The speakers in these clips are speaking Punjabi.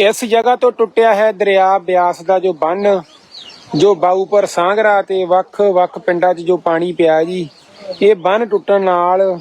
ਇਸ ਜਗ੍ਹਾ ਤੋਂ ਟੁੱਟਿਆ ਹੈ ਦਰਿਆ ਬਿਆਸ ਦਾ ਜੋ ਬੰਨ, ਜੋ ਬਾਊਪਰ ਸਾਂਗਰਾ ਤੇ ਵੱਖ-ਵੱਖ ਪਿੰਡਾਂ 'ਚ ਜੋ ਪਾਣੀ ਪਿਆ ਜੀ, ਇਹ ਬੰਨ ਟੁੱਟਣ ਨਾਲ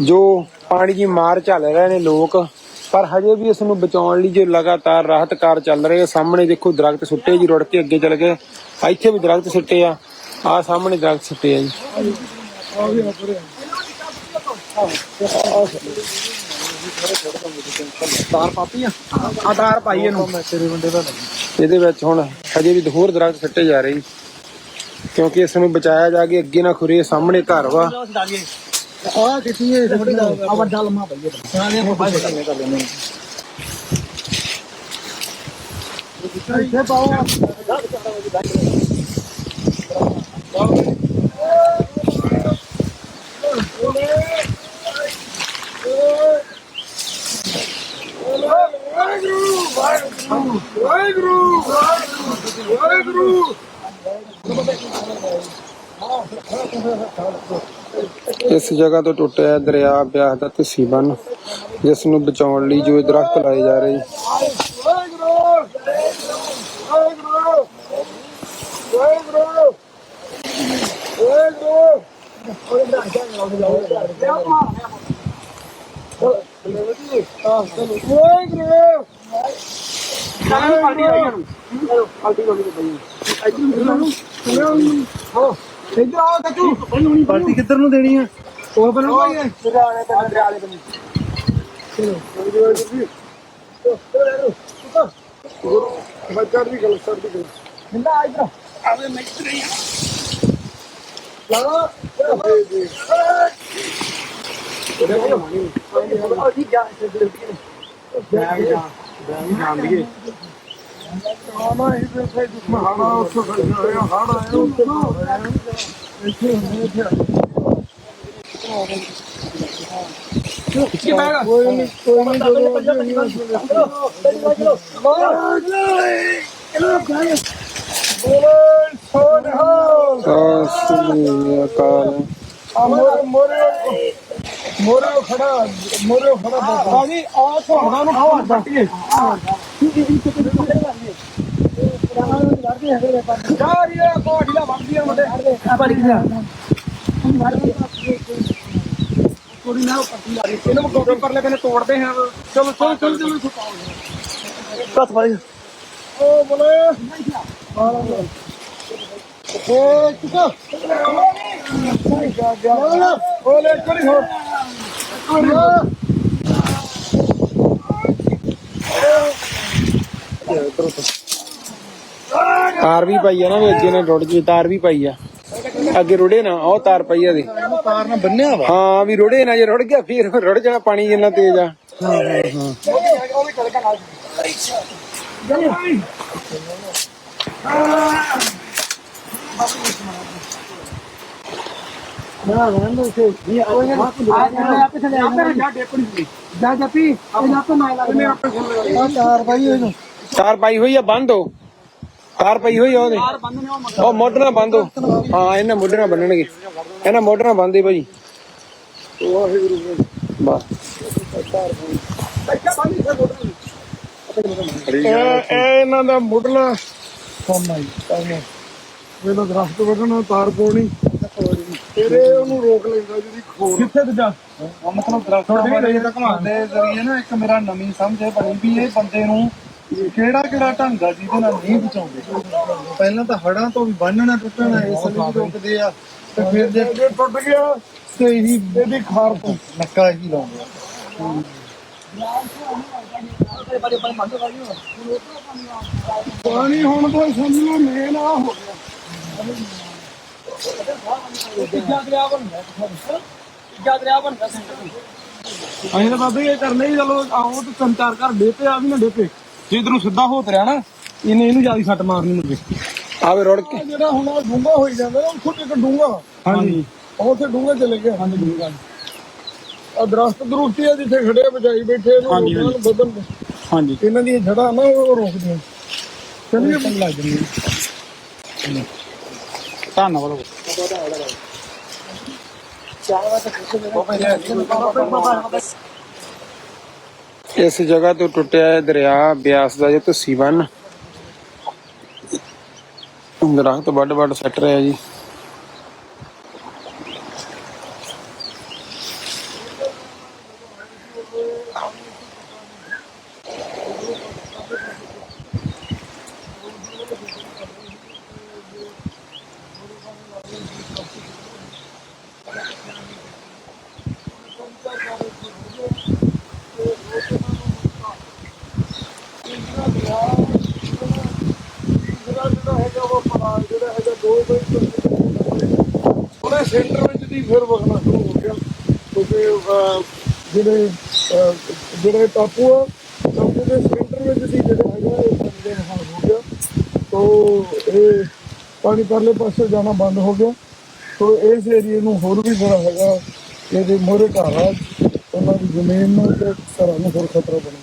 ਜੋ ਪਾਣੀ ਦੀ ਮਾਰ ਝੱਲ ਰਹੇ ਨੇ ਲੋਕ, ਪਰ ਹਜੇ ਵੀ ਇਸ ਨੂੰ ਬਚਾਉਣ ਲਈ ਜੋ ਲਗਾਤਾਰ ਰਾਹਤ ਕਾਰ ਚੱਲ ਰਹੇ ਆ, ਸਾਹਮਣੇ ਦੇਖੋ ਦਰਖਤ ਸੁੱਟੇ ਜੀ, ਰੁੜ ਕੇ ਅੱਗੇ ਚਲ ਗਏ, ਇੱਥੇ ਵੀ ਦਰਖਤ ਸੁੱਟੇ ਆ ਆ ਸਾਹਮਣੇ ਦਰਖਤ ਸੁੱਟੇ ਆ ਜੀ। ਤਾਰ ਪਾਪੀ ਆ? ਆ ਤਾਰ ਪਾਈ ਇਹਨੂੰ। ਤੇਰੇ ਬੰਦੇ ਦਾ ਇਹਦੇ ਵਿੱਚ ਹੁਣ ਹਜੇ ਵੀ ਹੋਰ ਦਰਖਤ ਸੁੱਟੇ ਜਾ ਰਹੇ ਕਿਉਂਕਿ ਇਸ ਨੂੰ ਬਚਾਇਆ ਜਾ ਕੇ ਅੱਗੇ ਨਾ ਖੁਰੇ ਸਾਹਮਣੇ ਘਰ ਵਾ। ਆ ਕਿੱਥੇ ਹੈ ਵੱਡੀ ਦਾ। ਆ ਵੱਡਾ ਲੰਮਾ ਪਈ ਹੈ ਇੱਥੇ ਪਾਓ। ਇਸ ਜਗ੍ਹਾ ਤੋਂ ਟੁੱਟਿਆ ਦਰਿਆ, ਬਿਆਸ ਦਾ ਧੱਸੀ ਬੰਨ, ਜਿਸ ਨੂੰ ਬਚਾਉਣ ਲਈ ਜੋ ਇਹ ਦਰਖਤ ਲਾਏ ਜਾ ਰਹੇ। ਜੀ ਇੱਧਰ ਆਓ ਚਾਚੂ ਪਾਰਟੀ ਕਿੱਧਰ ਨੂੰ ਦੇਣੀ ਹੈ ਉਹ ਬੰਨੂ ਭਾਈ ਹੈ ਬੱਚਾ ਦੀ ਗੱਲ ਸਰ ਦੀ ਗੱਲ ਮਿੰਦਾ ਇੱਧਰ ਆਵੇ ਮੈਂ ਇੱਧਰ ਹੀ ਲਾ ਉਹ ਜੀ। ਜਾ ਆਣਾ ਇਹ ਤੇ ਫੇ ਮਹਾਨਾ ਉਸ ਤੋਂ ਹੋਇਆ ਹੜ ਆਇਆ ਉਸ ਤੋਂ ਇੱਥੇ ਹੁੰਦੇ ਇੱਥੇ। ਕੀ ਬੈਗ ਕੋਈ ਨਹੀਂ ਕੋਈ ਨਹੀਂ ਬੋਲੇ ਸੋਨਹਾ ਸਤਿ ਸ੍ਰੀ ਅਕਾਲ। ਮੋਰੇ ਮੋਰੇ। ਮੋਰੇ ਖੜਾ ਮੋਰੇ ਖੜਾ ਬਾਜੀ ਆ ਤੁਹਾਡਾ ਨੂੰ ਖਾਵਾ ਡੱਟੀਏ ਯਾਰੀਆ ਕੋਠੀਆਂ ਵੱਡੀਆਂ ਮੁੰਡੇ। ਆ ਬੜੀ ਕਿਹਾ ਕੋੜੀ ਨਾ ਪੱਟੀ ਆ ਰਹੀ ਇਹਨੂੰ ਕੋਟੇ ਪਰਲੇ ਬਨੇ ਤੋੜਦੇ ਹਾਂ। ਚਲੋ ਚਲੋ ਚਲੋ ਚਲੋ ਕੱਟ ਭਾਈ ਓ ਬੋਲੇ। ਓ ਚੁਕਾ। ਬੋਲੇ ਕਰੀ ਹੋ ਤਾਰ ਵੀ ਪਾਈ ਆ ਨਾ ਵੀ ਅੱਗੇ ਨਾ ਰੁੜ ਜੇ ਤਾਰ ਵੀ ਪਾਈ ਆ। ਅੱਗੇ ਰੁੜੇ ਨਾ ਉਹ ਤਾਰ ਪਈ ਆ ਦੇ। ਤਾਰ ਨਾਲ ਬੰਨਿਆ ਵਾ? ਹਾਂ ਵੀ ਰੁੜੇ ਨਾ ਜੇ ਰੁੜ ਗਿਆ ਫਿਰ ਰੁੜ ਜਾਣਾ ਪਾਣੀ ਜਿੰਨਾ ਤੇਜ਼ ਆ। ਨਾ ਰਹਿਣ ਦੋ ਸੇ ਨਹੀਂ ਆਪੇ ਚਲੇ ਜਾ ਡੇਪਣੀ ਸੀ ਜਾ ਜਪੀ ਇਹ ਆਪੇ ਨਾ ਲੱਗਨੇ ਆਪੇ ਆ ਤਾਰ ਭਾਈ ਇਹਨੂੰ ਤਾਰ ਪਾਈ ਹੋਈ ਆ, ਬੰਦ ਹੋ। ਤਾਰ ਪਈ ਹੋਈ ਆ ਉਹਦੇ। ਉਹ ਉਹ ਮੋਢਣਾ ਬੰਦ ਹੋ। ਹਾਂ, ਇਹਨਾਂ ਮੋਢਣਾ ਬੰਨਣਗੇ। ਇਹਨਾਂ ਮੋਢਣਾ ਬੰਦੇ ਭਾਜੀ। ਬਸ। ਇਹ ਇਹ ਇਹਨਾਂ ਦਾ ਮੁੱਢਲਾ ਕੰਮ ਆਈ ਕੰਮ ਵੇਲੋ ਦਰਖਤ ਵੱਢਣਾ, ਤਾਰ ਪਾਉਣੀ। ਤੇਰੇ ਉਹਨੂੰ ਰੋਕ ਲੈਂਦਾ ਜਿਹਦੀ ਖੋਰ। ਕਿੱਥੇ ਦੂਜਾ ਮਤਲਬ ਦਰਖਤਾਂ ਬਾਰੇ ਘਮਾਉਂਦੇ ਜ਼ਰੀਏ ਨਾ ਇੱਕ ਮੇਰਾ ਨਵੀਂ ਸਮਝ ਇਹ ਬਣੀ ਵੀ ਇਹ ਬੰਦੇ ਨੂੰ ਕਿਹੜਾ ਕਿਹੜਾ ਢੰਗ ਆ ਜਿਹਦੇ ਨਾਲ ਨਹੀਂ ਬਚਾਉਂਦੇ। ਪਹਿਲਾਂ ਤਾਂ ਹੜਾਂ ਤੋਂ ਵੀ ਬੰਨਣਾ ਟੁੱਟਣਾ ਇਸ ਲਈ ਰੋਕਦੇ ਆ ਤੇ ਫਿਰ ਜੇ ਜੇ ਟੁੱਟ ਗਿਆ ਤੇ ਇਹੀ ਇਹਦੀ ਖਾਰ ਤੋਂ ਨੱਕਾ ਹੀ ਲਾਉਂਦੇ ਆ। ਪਾਣੀ ਹੁਣ ਤਾਂ ਸਮਝ ਲਓ ਮੇਨ ਆ ਹੋ ਗਿਆ ਤੀਜਾ ਦਰਿਆ ਬਣਦਾ ਤੀਜਾ ਦਰਿਆ ਬਣਦਾ ਅਸੀਂ ਤਾਂ ਬਾਬੇ ਇਹ ਕਰਨੇ ਹੀ ਚਲੋ ਆਓ ਤੇ ਤਿੰਨ ਚਾਰ ਘਰ ਡੇਪੇ ਆ ਵੀ ਨਾ ਡੇਪੇ। ਜੇ ਇਧਰੋਂ ਸਿੱਧਾ ਹੋ ਤਰਿਆ ਨਾ ਇਹਨੇ ਇਹਨੂੰ ਜ਼ਿਆਦਾ ਸੱਟ ਮਾਰਨੀ ਮੁੰਡੇ। ਆਵੇ ਰੁੜ ਕੇ। ਜਿਹੜਾ ਹੁਣ ਡੂੰਗਾ ਹੋਈ ਜਾਂਦਾ ਨਾ ਉੱਥੋਂ ਇੱਕ ਡੂੰਗਾ ਹਾਂਜੀ। ਉੱਥੇ ਡੂੰਗਾ ਚਲੇ ਗਿਆ ਹਾਂਜੀ ਡੂੰਗਾ ਆ ਦਰਖਤ ਦਰੁਸਤੀ ਆ ਜਿੱਥੇ ਖੜੇ ਬਜਾਈ ਬੈਠੇ ਇਹਨੂੰ ਰੋਕਣ ਵਧਣ ਹਾਂਜੀ। ਇਹਨਾਂ ਦੀਆਂ ਜੜਾਂ ਨਾ ਉਹ ਰੋਕਦੀਆਂ। ਚਲਿਏ ਲੱਗ ਧੰਨਵਾਦ ਇਸ ਜਗ੍ਹਾ ਤੋਂ ਟੁੱਟਿਆ ਹੈ ਦਰਿਆ ਬਿਆਸ ਦਾ ਜੋ ਤੁਸੀਂ ਬੰਨ ਦਰਖਤ ਵੱਡ ਵੱਡ ਸੱਟ ਰਿਹਾ ਜੀ ਜਿਹੜਾ ਜਿਹੜਾ ਹੈਗਾ ਉਹ ਪਲਾਨ ਜਿਹੜਾ ਹੈਗਾ ਦੋ ਬਈ ਉਹਨੇ ਸੈਂਟਰ ਵਿੱਚ ਦੀ ਫਿਰ ਵਗਣਾ ਸ਼ੁਰੂ ਹੋ ਗਿਆ। ਕਿਉਂਕਿ ਜਿਹੜੇ ਅਹ, ਜਿਹੜੇ ਟਾਪੂ ਆ ਟਾਪੂ ਦੇ ਸੈਂਟਰ ਵਿੱਚ ਦੀ ਜਿਹੜਾ ਹੈਗਾ ਇਹ ਪਾਣੀ ਦੇ ਨਾਲ ਹੋ ਗਿਆ। ਤੋ ਇਹ ਪਾਣੀ ਪਰਲੇ ਪਾਸੇ ਜਾਣਾ ਬੰਦ ਹੋ ਗਿਆ। ਤੋ ਇਸ ਏਰੀਏ ਨੂੰ ਹੋਰ ਵੀ ਜਿਹੜਾ ਹੈਗਾ। ਇਹਦੇ ਮੋਰੇ ਘਰ ਆ। ਉਹਨਾਂ ਦੀ ਜ਼ਮੀਨ ਨੂੰ ਤੇ ਘਰਾਂ ਨੂੰ ਹੋਰ ਖਤਰਾ ਬਣ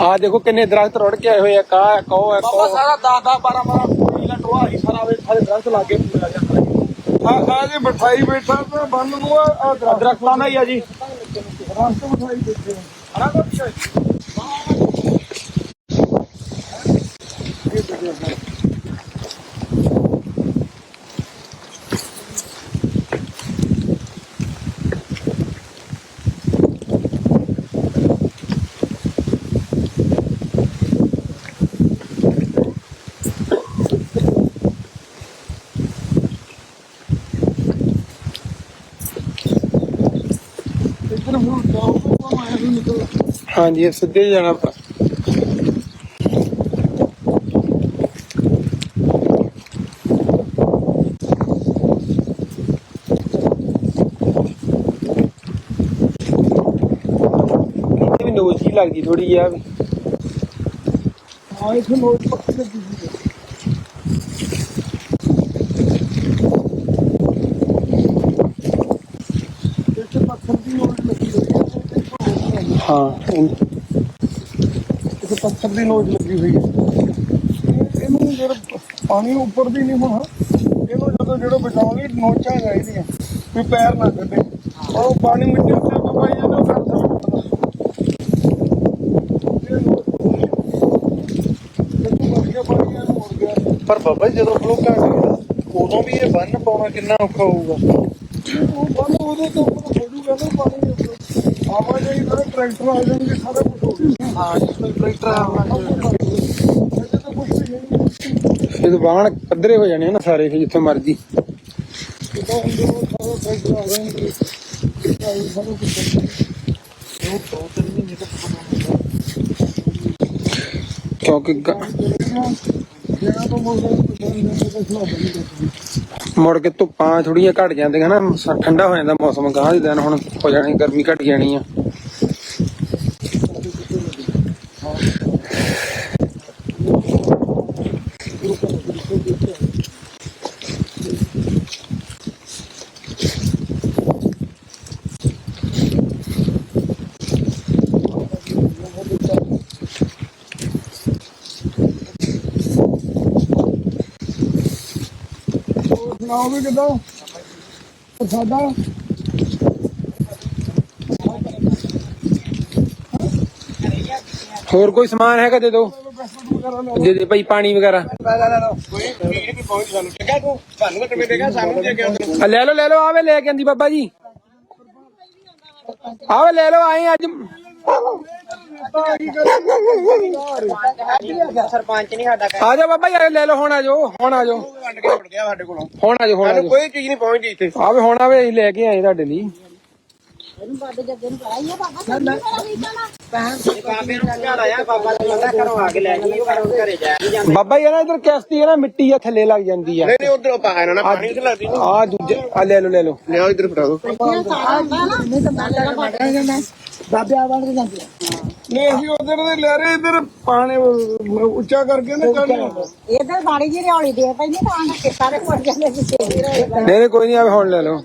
ਆ ਦੇਖੋ ਕਿੰਨੇ ਦਰਖਤ ਰੁੜ ਕੇ ਆਏ ਹੋਏ ਆ ਕਾ ਕੋ ਹੈ ਬਾਬਾ ਕੋ ਸਾਰਾ 10 10 12 12 ਕਿਲਾ ਟੋਆ ਹੀ ਸਾਰਾ ਵੇ ਸਾਰੇ ਦਰਖਤ ਲਾਗੇ ਪੂਰਾ ਜਾਂਦਾ ਆ ਆ ਜੇ ਬਿਠਾਈ ਬੈਠਾ ਤੇ ਬੰਨ ਨੂੰ ਆ ਆ ਦਰਖਤ। ਦਰਖਤਾਂ ਦਾ ਹੀ ਆ ਜੀ। ਰਸਤੇ ਬਿਠਾਈ ਬੈਠੇ ਆ। ਹਨਾ ਕੁਛ ਹਾਂਜੀ, ਇਹ ਸਿੱਧੇ ਜਾਣਾ ਆਪਾਂ। ਇਹ ਲੱਗਦੀ ਥੋੜੀ ਆ। ਵੀ ਆ ਇੱਥੇ ਨੋਟ ਪੱਕੀ ਲੱਗੀ ਸੀ ਇੱਥੇ ਪੱਥਰ ਦੀ ਨੋਟ ਲੱਗੀ ਹੋਈ ਹੈ ਹਾਂ ਇਹ- ਪੱਥਰ ਦੀ ਨੋਟ ਲੱਗੀ ਹੋਈ ਹੈ। ਇਹਨੂੰ ਜਿਹੜਾ ਪਾਣੀ ਉੱਪਰ ਦੀ ਨਹੀਂ ਹੋਣਾ, ਇਹਨੂੰ ਜਦੋਂ ਜਿਹੜਾ ਬਚਾਉਣੀ ਨੋਚਾਂ ਚਾਹੀਦੀਆਂ। ਵੀ ਪੈਰ ਨਾ ਕੱਢੇ। ਉਹ ਪਾਣੀ ਮਿੱਟੀ ਉੱਤੇ ਪਵਾਈ ਜਾਂਦਾ, ਉਹ ਕਰ ਪਰ ਬਾਬਾ ਜੀ, ਜਦੋਂ ਫਲੋ ਘਟ ਗਿਆ ਉਦੋਂ ਵੀ ਇਹ ਬੰਨ ਪਾਉਣਾ ਕਿੰਨਾ ਔਖਾ ਹੋਊਗਾ। ਉਹ ਬੰਨ ਉਹਦੇ ਤੋਂ ਉੱਪਰ ਹੋ ਨਾ, ਪਾਣੀ ਆਵਾਜਾਈ ਨਾਲ ਟਰੈਕਟਰ ਆ ਜਾਣਗੇ ਸਾਰਾ ਕੁਝ ਹੋ ਗਿਆ ਟਰੈਕਟਰ ਇਹ ਬਾਣ ਪੱਧਰੇ ਹੋ ਜਾਣੇ ਨਾ ਸਾਰੇ ਜਿੱਥੇ ਮਰਜ਼ੀ। ਕਿਉਂਕਿ ਮੁੜ ਕੇ ਧੁੱਪਾਂ ਥੋੜੀਆਂ ਘਟ ਜਾਂਦੀਆਂ ਨਾ, ਠੰਡਾ ਹੋ ਜਾਂਦਾ ਮੌਸਮ ਗਾਂ ਦੇ ਦਿਨ ਹੁਣ ਹੋ ਜਾਣੀ ਗਰਮੀ ਘਟ ਜਾਣੀ ਆ। ਸੁਣਾਓ ਵੀ ਕਿਦਾਂ? ਸਾਡਾ ਹੋਰ ਕੋਈ ਸਮਾਨ ਹੈਗਾ ਦੇ ਦਿਓ? ਦੇ ਦੇ ਭਾਈ ਪਾਣੀ ਵਗੈਰਾ। ਆ ਲੈ ਲਓ ਲੈ ਲਓ ਆਵੇ ਲੈ ਕੇ ਆਂਦੀ ਬਾਬਾ ਜੀ। ਆਵੇ ਲੈ ਲਓ, ਆਏ ਅੱਜ। ਸਰਪੰਚ ਨਹੀਂ ਸਾਡਾ ਆ ਜਾਓ ਬਾਬਾ ਜੀ ਲੈ ਲਓ ਹੁਣ ਆ ਜਾਓ ਹੁਣ ਆ ਜਾਓ। ਵੰਡ ਕੇ ਉੱਡ ਗਿਆ ਸਾਡੇ ਕੋਲੋਂ ਹੁਣ ਆ ਜਾਓ ਹੁਣ ਆ ਜਾਓ। ਕੋਈ ਚੀਜ਼ ਨਹੀਂ ਪਹੁੰਚਦੀ ਇੱਥੇ ਆਵੇ ਹੁਣ ਆਵੇ ਅਸੀਂ ਲੈ ਕੇ ਆਏ ਤੁਹਾਡੇ ਲਈ। ਬਾਬੇ ਨੂੰ ਘਰ ਆਇਆ ਬਾਬਾ ਜੀ ਕਹਿੰਦਾ ਘਰੋਂ ਆ ਕੇ ਲੈ ਜੀ ਉਹ ਘਰੇ ਜਾ ਨਹੀਂ ਜਾਂਦਾ ਬਾਬਾ ਜੀ ਨਾ ਇਧਰ ਕਿਸ਼ਤੀ ਹੈ ਨਾ ਮਿੱਟੀ ਆ ਥੱਲੇ ਲੱਗ ਜਾਂਦੀ ਆ। ਨਹੀਂ ਨਹੀਂ ਉਧਰੋਂ ਪਾ ਇਹਨਾਂ ਪਾਣੀ ਤੇ ਲੱਗਦੀ ਆ ਦੂਜੇ ਆ ਲੈ ਲਓ ਲੈ ਲਓ। ਲਿਆਓ ਇੱਧਰ ਫੜਾ ਦਿਓ। ਨਹੀਂ ਅਸੀਂ ਉਧਰ ਦੇ ਲੈ ਰਹੇ ਇਧਰ ਪਾਣੀ ਉੱਚਾ ਕਰਕੇ ਨਾ ਕੱਢ ਇਧਰ ਬਾੜੀ ਜੀ ਰੌਲੀ ਦੇ ਪੈਂਦੀ ਤਾਂ ਕਿ ਸਾਰੇ ਪੁੱਟ ਜਾਂਦੇ ਸੀ ਨਹੀਂ ਨਹੀਂ ਕੋਈ ਨਹੀਂ ਆਵੇ ਹੁਣ ਲੈ ਲਓ।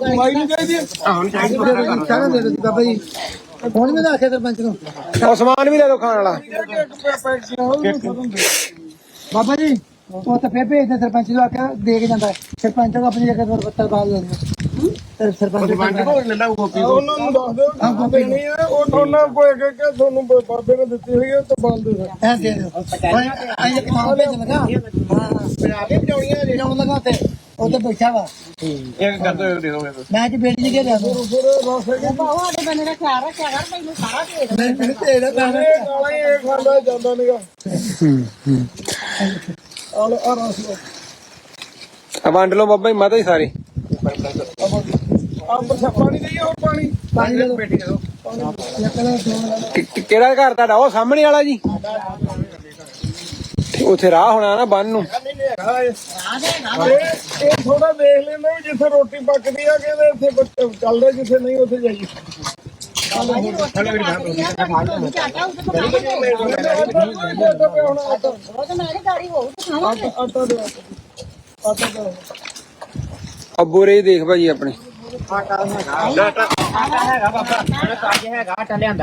ਕਮਾਈ ਨਹੀਂ ਚਾਹੀਦੀ ਸਾਰਾ ਦੇ ਦਿੱਤਾ ਹੁਣ ਵੀ ਸਰਪੰਚ ਨੂੰ। ਉਹ ਸਮਾਨ ਵੀ ਲੈ ਲਓ ਖਾਣ ਵਾਲਾ। ਬਾਬਾ ਜੀ ਉਹ ਤਾਂ ਫੇਰ ਭੇਜਦੇ ਸਰਪੰਚ ਨੂੰ ਆਖਿਆ ਦੇ ਕੇ ਜਾਂਦਾ ਸਰਪੰਚ ਨੂੰ ਆਪਣੀ ਜਗ੍ਹਾ ਪਰ ਪੱਤਰ ਬਾਲ ਲੈਂਦੇ ਸਰਪੰਚ ਉਹਨਾਂ ਨੂੰ ਦੱਸ ਦਿਓ ਦੇਣੀ ਹੈ ਉਹ ਤੁਹਾਨੂੰ ਕੋਈ ਕਹਿ ਕੇ ਤੁਹਾਨੂੰ ਬ- ਬਾਬੇ ਨੇ ਦਿੱਤੀ ਹੋਈ ਹੈ ਤਾਂ ਬੰਦ ਦੇ ਦਿਓ। ਐ ਦੇ ਦਿਓ। ਆਈ ਇੱਕ ਮਾਂ ਭੇਜ ਲਗਾ। ਹਾਂ ਬਣਾ ਕੇ ਬਣਾਉਣੀਆਂ ਜੇ ਲਾਉਣ ਲਗਾ ਤੇ ਉਹ ਤੇ ਬੈਠਾ ਵਾ। ਇੱਕ ਕਰ ਦੋ ਦੇ ਦੋਗੇ। ਮੈਂ ਕਿ ਬੇਟੀ ਜੀ ਕੇ ਲਿਆ ਦੋ। ਬਾਹੂ ਸਾਡੇ ਬੰਦੇ ਦਾ ਖਿਆਲ ਰੱਖਿਆ ਕਰ ਮੈਨੂੰ ਸਾਰਾ ਦੇ ਮੈਂ ਮੈਨੂੰ ਤੇਰਾ ਪੈਣਾ ਇਹ ਕਾਲਾ ਹੀ ਇਹ ਖਾਂਦਾ ਜਾਂਦਾ ਨਹੀਂਗਾ ਆਲ ਆ ਰਸ ਲਓ। ਆ ਵੰਡ ਲਓ ਬਾਬਾ ਜੀ ਮਾਤਾ ਜੀ ਸਾਰੇ। ਆ ਬਰਸਾ ਪਾਣੀ ਦੇਈਏ ਹੋਰ ਪਾਣੀ। ਪਾਣੀ ਦੇ ਦੋ ਕਿ- ਕਿ- ਕਿਹੜਾ ਘਰ ਤੁਹਾਡਾ? ਉਹ ਸਾਹਮਣੇ ਵਾਲਾ ਜੀ? ਉੱਥੇ ਰਾਹ ਹੋਣਾ ਨਾ ਬੰਨ ਨੂੰ। ਇਹ ਥੋੜਾ ਦੇਖ ਲੈਂਦੇ ਵੀ ਜਿੱਥੇ ਰੋਟੀ ਪੱਕਦੀ ਆ ਕਹਿੰਦੇ ਇੱਥੇ ਬੱਚੇ ਚੱਲਦੇ ਜਿੱਥੇ ਨਹੀਂ ਉੱਥੇ ਜਾਈਏ। ਚਾਟਾ ਉੱਤੇ ਪਕਾ ਕੇ ਦੇ ਆਟਾ ਪਿਆ ਹੋਣਾ ਆਟਾ ਉਹ ਤਾਂ ਮੇਰੀ ਗਾੜੀ ਹੋਊ ਤੇ ਖਾਵਾਂਗੇ ਆਟਾ ਦੇ ਆਟਾ ਦੇ ਆ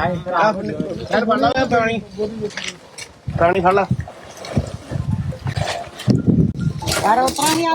ਯਾਰ ਉਤਰਾ ਨਹੀਂ